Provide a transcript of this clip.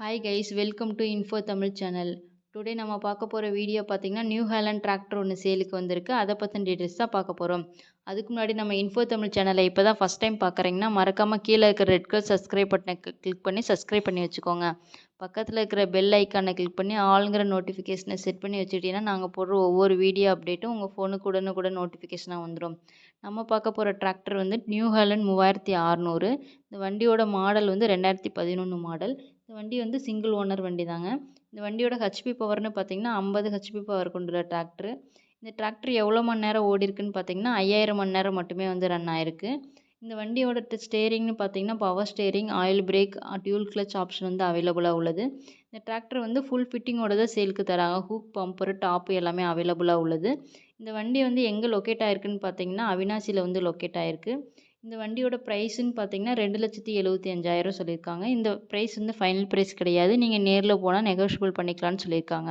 Hi guys welcome to info Tamil channel today நம்ம பார்க்க போகிற வீடியோ பார்த்தீங்கன்னா நியூ ஹேலண்ட் டிராக்டர் ஒன்று சேலுக்கு வந்திருக்கு. அதை பற்றின டீட்டெயில்ஸ் தான் பார்க்க போகிறோம் அதுக்கு முன்னாடி நம்ம இன்ஃபோ தமிழ் சேனலை இப்போ தான் ஃபஸ்ட் டைம் பார்க்குறீங்கன்னா மறக்காமல் கீழே இருக்கிற ரெட் கலர் சப்ஸ்கிரைப் பட்டனை கிளிக் பண்ணி சப்ஸ்கிரைப் பண்ணி வச்சுக்கோங்க. பக்கத்தில் இருக்கிற பெல் ஐக்கானை கிளிக் பண்ணி ஆளுங்கிற நோட்டிஃபிகேஷனை செட் பண்ணி வச்சுக்கிட்டிங்கன்னா நாங்கள் போடுற ஒவ்வொரு வீடியோ அப்டேட்டும் உங்கள் ஃபோனுக்கு உடனுக்குடன் நோட்டிஃபிகேஷனாக வந்துடும் நம்ம பார்க்க போகிற டிராக்டர் வந்து நியூ ஹேலண்ட் மூவாயிரத்தி அறநூறு. இந்த வண்டியோட மாடல் வந்து ரெண்டாயிரத்தி பதினொன்று மாடல் இந்த வண்டி வந்து சிங்கிள் ஓனர் வண்டி தாங்க இந்த வண்டியோட ஹெச்பி பவர்னு பார்த்தீங்கன்னா ஐம்பது ஹெச்பி பவர் கொண்டுள்ள டிராக்டர் இந்த டிராக்டர் எவ்வளோ மணி நேரம் ஓடி இருக்குன்னு பார்த்தீங்கன்னா ஐயாயிரம் மணி நேரம் மட்டுமே வந்து ரன் ஆயிருக்கு. இந்த வண்டியோட ஸ்டேரிங்னு பார்த்தீங்கன்னா power steering oil brake dual clutch option வந்து அவைலபிளாக உள்ளது. இந்த டிராக்டர் வந்து ஃபுல் ஃபிட்டிங்கோட தான் சேலுக்கு தராங்க. ஹூக் பம்பரு டாப்பு எல்லாமே அவைலபிளாக உள்ளது. இந்த வண்டி வந்து எங்கே லொக்கேட் ஆயிருக்குன்னு பார்த்தீங்கன்னா அவினாசியில் வந்து லொக்கேட் ஆயிருக்கு. இந்த வண்டியோட ப்ரைஸுன்னு பார்த்தீங்கன்னா ரெண்டு லட்சத்தி எழுபத்தி அஞ்சாயிரம் சொல்லியிருக்காங்க. இந்த ப்ரைஸ் வந்து ஃபைனல் ப்ரைஸ் கிடையாது. நீங்கள் நேரில் போனால் நெகோஷியபிள் பண்ணிக்கலாம்னு சொல்லியிருக்காங்க.